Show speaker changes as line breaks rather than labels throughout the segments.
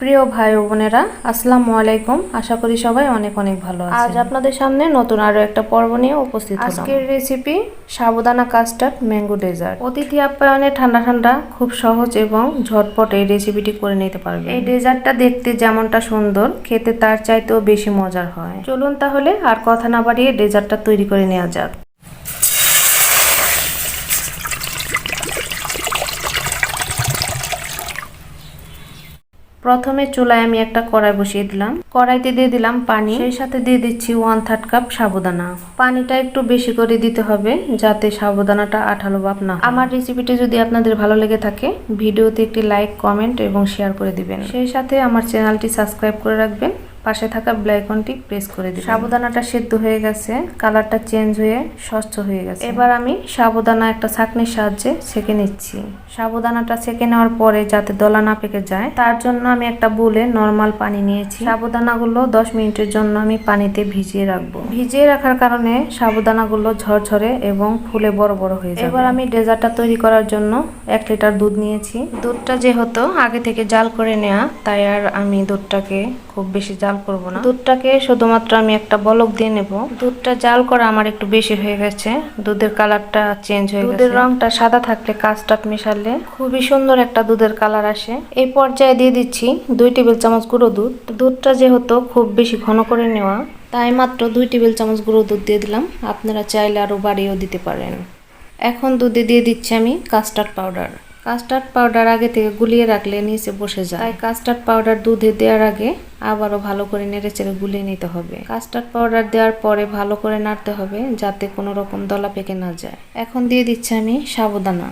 প্রিয় ভাই ও বোনেরা আসসালামু আলাইকুম। আশা করি সবাই অনেক অনেক ভালো আছেন। আজ আপনাদের সামনে নতুন আরও একটা পর্ব নিয়ে উপস্থিত হলাম। আজকের recipe sabudana custard mango dessert অতিথি আপ্যায়নে ঠান্ডা ঠান্ডা খুব সহজ এবং ঝটপট এই রেসিপিটি করে নিতে পারবে এই ডেজার্টটা দেখতে যেমনটা সুন্দর খেতে তার চাইতেও বেশি মজার হয়। চলুন তাহলে আর কথা না বাড়িয়ে ডেজার্টটা তৈরি করে নেওয়া যাক। প্রথমে চুলায় আমি একটা কড়াই বসিয়ে দিলাম। কড়াইতে দিয়ে দিলাম পানি। সেই সাথে দিয়ে দিচ্ছি ওয়ান থার্ড কাপ সাবুদানা। পানিটা একটু বেশি করে দিতে হবে যাতে সাবুদানাটা আঠালো ভাব না আমার রেসিপিটি যদি আপনাদের ভালো লেগে থাকে, ভিডিওতে একটি লাইক কমেন্ট এবং শেয়ার করে দিবেন। সেই সাথে আমার চ্যানেলটি সাবস্ক্রাইব করে রাখবেন। পাশে থাকা ব্লাইকনটি প্রেস করে দিই সাবুদানাটা সেদ্ধ হয়ে গেছে কালারটা চেঞ্জ হয়ে স্বচ্ছ হয়ে গেছে। এবার আমি সাবুদানা একটা ছাঁকনির সাহায্যে ছেঁকে নিচ্ছি। সাবুদানাটা ছেঁকে নেওয়ার পরে যাতে দলা না পেকে যায় তার জন্য আমি একটা বুলে নর্মাল পানি নিয়েছি। সাবুদানাগুলো দশ মিনিটের জন্য আমি পানিতে ভিজিয়ে রাখব। ভিজিয়ে রাখার কারণে সাবুদানাগুলো ঝরঝরে এবং ফুলে বড় বড় হয়ে যাবে। এবার আমি ডেজার্টটা তৈরি করার জন্য এক লিটার দুধ নিয়েছি। দুধটা যেহেতু আগে থেকে জাল করে নেওয়া তাই আর আমি দুধটাকে খুব বেশি জাল করব না। দুধটাকে শুধুমাত্র আমি একটা বলক দিয়ে নেব। দুধটা জাল করা আমার একটু বেশি হয়ে গেছে। দুধের কালারটা চেঞ্জ হয়ে গেছে। দুধের রংটা সাদা থাকলে কাস্টার্ড মেশালে খুবই সুন্দর একটা দুধের কালার আসে। এই পর্যায়ে দিয়ে দিচ্ছি দুই টেবিল চামচ গুঁড়ো দুধ। দুধটা যেহেতু খুব বেশি ঘন করে নেওয়া তাই মাত্র দুই টেবিল চামচ গুঁড়ো দুধ দিয়ে দিলাম। আপনারা চাইলে আরও বাড়িয়েও দিতে পারেন। এখন দুধে দিয়ে দিচ্ছি আমি কাস্টার্ড পাউডার কাস্টার্ড পাউডার আগে থেকে গুলিয়ে রাখলে নিচে বসে যায়। তাই কাস্টার্ড পাউডার দুধে দেওয়ার আগে আবারও ভালো করে নেড়ে চেড়ে গুলিয়ে নিতে হবে। কাস্টার্ড পাউডার দেওয়ার পরে ভালো করে নাড়তে হবে যাতে কোনো রকম দলা পেকে না যায়। এখন দিয়ে দিচ্ছি আমি সাবুদানা।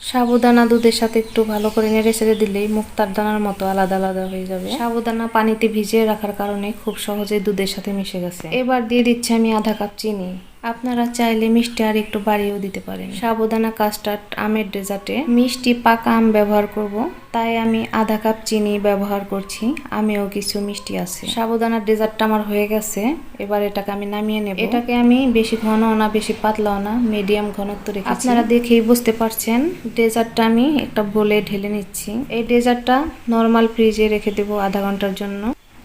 সাবুদানা দুধের সাথে একটু ভালো করে নেড়ে চেড়ে দিলেই মুক্তার দানার মতো আলাদা আলাদা হয়ে যাবে। সাবুদানা পানিতে ভিজিয়ে রাখার কারণে খুব সহজেই দুধের সাথে মিশে গেছে। এবার দিয়ে দিচ্ছি আমি আধা কাপ চিনি। আপনারা চাইলে মিষ্টি আর একটু বাড়িয়েও দিতে পারেন। সাবুদানা কাস্টার্ড আমের ডেজার্টে। মিষ্টি পাকা আম ব্যবহার করব, তাই আমি আধা কাপ চিনি ব্যবহার করছি, আমিও কিছু মিষ্টি আছে। সাবুদানার ডেজার্টটা আমার হয়ে গেছে, এবার এটাকে আমি নামিয়ে নেব। এটাকে আমি বেশি ঘন না, বেশি পাতলাও না মিডিয়াম ঘনত্ব রেখেছি। আপনারা দেখেই বুঝতে পারছেন, ডেজার্টটা আমি একটা বলে ঢেলে নিচ্ছি। এই ডেজার্টটা নর্মাল ফ্রিজে রেখে দেবো আধা ঘণ্টার জন্য,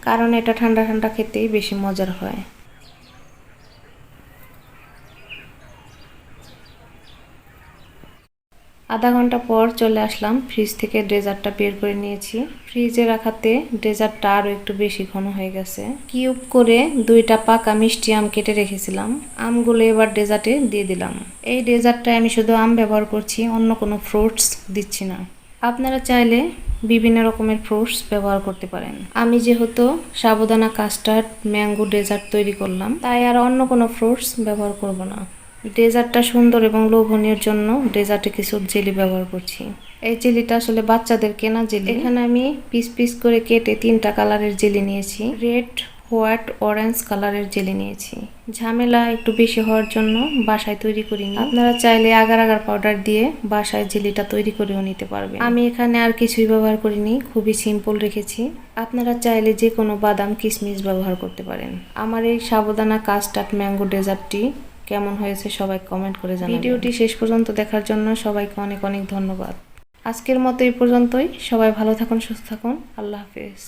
কারণ এটা ঠান্ডা ঠান্ডা খেতেই বেশি মজার হয়। আধা ঘণ্টা পর চলে আসলাম। ফ্রিজ থেকে ডেজার্টটা বের করে নিয়েছি। ফ্রিজে রাখাতে ডেজার্টটা আরও একটু বেশি ঘন হয়ে গেছে। কিউব করে দুইটা পাকা মিষ্টি আম কেটে রেখেছিলাম। আমগুলো এবার ডেজার্টে দিয়ে দিলাম। এই ডেজার্টটায় আমি শুধু আম ব্যবহার করছি, অন্য কোনো ফ্রুটস দিচ্ছি না। আপনারা চাইলে বিভিন্ন রকমের ফ্রুটস ব্যবহার করতে পারেন। আমি যেহেতু সাবুদানা, কাস্টার্ড, ম্যাঙ্গো ডেজার্ট তৈরি করলাম, তাই আর অন্য কোনো ফ্রুটস ব্যবহার করব না। ডেজার্টটা সুন্দর এবং লোভনীয়র জন্য ডেজার্টে কিছু জেলি ব্যবহার করছি। এই জেলিটা আসলে বাচ্চাদের কেনা জেলি। এখানে আমি পিস পিস করে কেটে তিনটা কালারের জেলি নিয়েছি। রেড, হোয়াইট, অরেঞ্জ কালারের জেলি নিয়েছি। ঝামেলা একটু বেশি হওয়ার জন্য বাসায় তৈরি করিনি। আপনারা চাইলে আগার আগার পাউডার দিয়ে বাসায় জেলিটা তৈরি করেও নিতে পারবেন। আমি এখানে আর কিছুই ব্যবহার করিনি, খুবই সিম্পল রেখেছি। আপনারা চাইলে যে কোনো বাদাম, কিশমিশ ব্যবহার করতে পারেন। আমার এই সাবধানা কাস্টার্ড ম্যাঙ্গো ডেজার্টটি কেমন হয়েছে সবাই কমেন্ট করে জানাবেন। ভিডিওটি শেষ পর্যন্ত দেখার জন্য সবাইকে অনেক অনেক ধন্যবাদ। আজকের মতো এই পর্যন্তই। সবাই ভালো থাকুন, সুস্থ থাকুন। আল্লাহ হাফেজ।